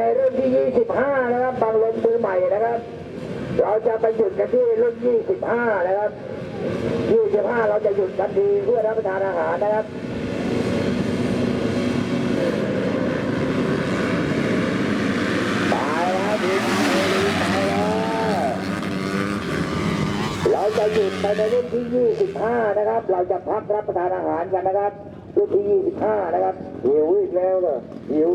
ในรุ่นที่ 25 นะครับ บางลมมือใหม่นะครับ เราจะไปหยุดกันที่รุ่น 25 นะครับ 25 เราจะหยุดกันทีเพื่อรับประทานอาหารนะครับตายแล้วดิตายแล้วเราจะหยุดไปในรุ่นที่ 25 นะครับ เราจะพักรับประทานอาหารกันนะครับรุ่นที่ 25 นะครับหิวอีกแล้วเหรอหิว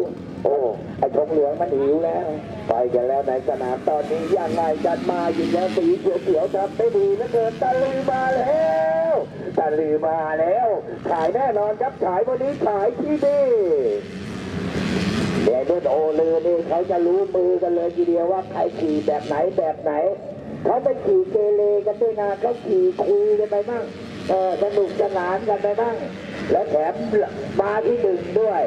โอ้ไอ้ทงเหลืองมันหิวแล้ว ไปกันแล้วในสนามตอนนี้ยังไงกันมาอยู่แล้วสีเขียวๆทำได้ดีเหลือเกินตะลือมาแล้วตะลือมาแล้ว ขายแน่นอนครับขายวันนี้ขายที่นี่เดี๋ยวโอเลอนี่เขาจะรู้มือกันเลยทีเดียวว่าใครขี่แบบไหนแบบไหนเขาไปขี่เกเรกันด้วยนะเขาขี่คุยกันไปบ้างเออสนุกสนานกันไปบ้าง แล้วแถมมาที่หนึ่งด้วย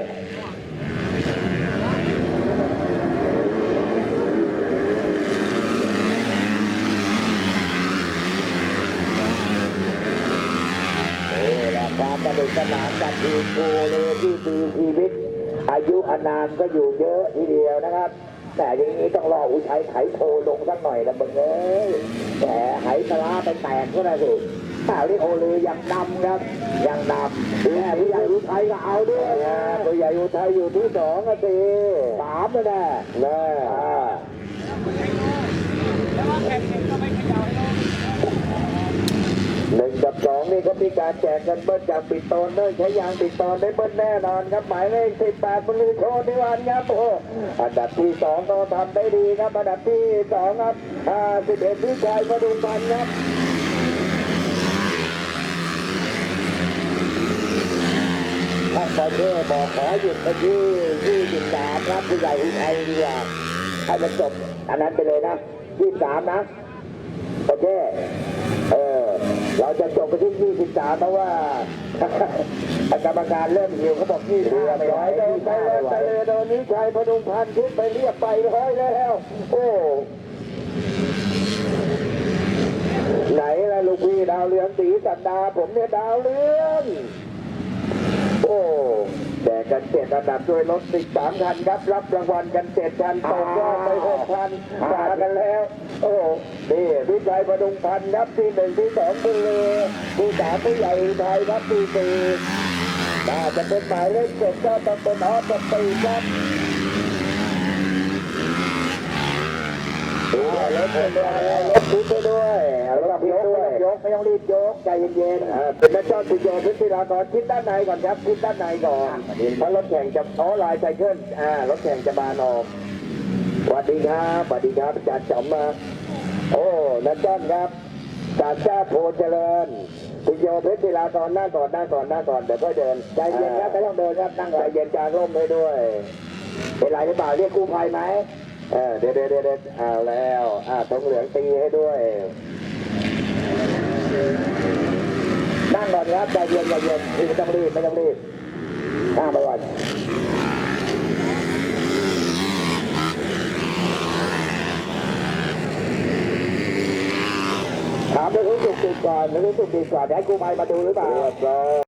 นี่แหละ ความสนุกสนานกับทีมโกเลยที่มีชีวิต อายุอานามก็อยู่เยอะทีเดียวนะครับแต่อย่างนี้ต้องรออุทัยไถโพลงสักหน่อยละมึงเอ้ยแต่ไหตลาไปแตกก็ได้สิแต่ที่โอเลยยังนำครับ ยังนำและผู้ใหญ่อุทัยก็เอาด้วยนะผู้ใหญ่อุทัยอยู่ที่สองอะสิสามแล้วนะนะอ่าห นี่ก็มีการแจกกันเบิ้ลจากปิดโตนเนิ่นใช้ยางปิดโตนได้เบิ้ลแน่นอนครับหมายเลขสิบแปดบรรลือโชว์นิวันครับโอ้อันดับที่สองก็ทำได้ดีครับอันดับที่สองครับอ่าสิบเอ็ดวิชัยประดุงพันธ์ครับท่านปอเช่บอกขอหยุดไปที่ยี่สิบสามครับผู้ใหญ่อุทัยดีกว่าให้มันจบอันนั้นไปเลยนะยี่สิบสามนะโอเคเออ เราจะจบไปที่23เพราะว่า กรรมการเริ่มหิวเขาบอกนี่เรือไปร้อยเลยไปเลยไปเลยโดนนี้ชัยพนุพันธ์ขึ้นไปเรียบไปร้อยแล้ว โอ้ไหนล่ะลูกพี่ดาวเรืองสีสันดาผมเนี่ยดาวเรืองโอ้ แบกกันเจ็ดอันดับด้วยรถสิบสามคันครับ รับรางวัลกันเจ็ดคันตกรอบไปหกคันมากันแล้ว โอ้นี่วิชัยประดุงพันธ์ครับที่หนึ่งที่สองบุรีที่สามผู้ใหญ่อุทัยครับที่สี่น่าจะเป็นหมายเลขเจ็ดก็ต้องเป็นออสตปีครับ ดูรถเป็นรถพิษไปด้วยรถพิษด้วยยกไม่ต้องรีบยกใจเย็นๆเป็นนักเจ้าสุโยพิธิรากรคิดด้านในก่อนครับคิดด้านในก่อนเพราะรถแข่งจะอ๋อลายไซเคิลอ่ารถแข่งจะบานออกสวัสดีครับสวัสดีครับอาจารย์จอมมา โอ้นักจ้านครับจาเจ้าโพเจริญคุณโยเพชรศิลาก่อนหน้าก่อนหน้าก่อนหน้าก่อนเดี๋ยวก็เดินใจเย็นครับไม่ต้องเดินครับนั่งใจเย็นจางร่มให้ด้วยเป็นไรหรือเปล่าเรียกกู้ภัยไหม เออเดเดี๋ยวเดี๋ยวเดเอาแล้วอ่าตรงเหลืองตีให้ด้วยนั่งก่อนครับใจเย็นใจเย็นไม่ต้องรีบไม่ต้องรีบนั่งไปก่อนถามไปรู้สึกดีก่อนไม่รู้สึกดีก่อนเดี๋ยวให้กู้ภัยมาดูหรือเปล่า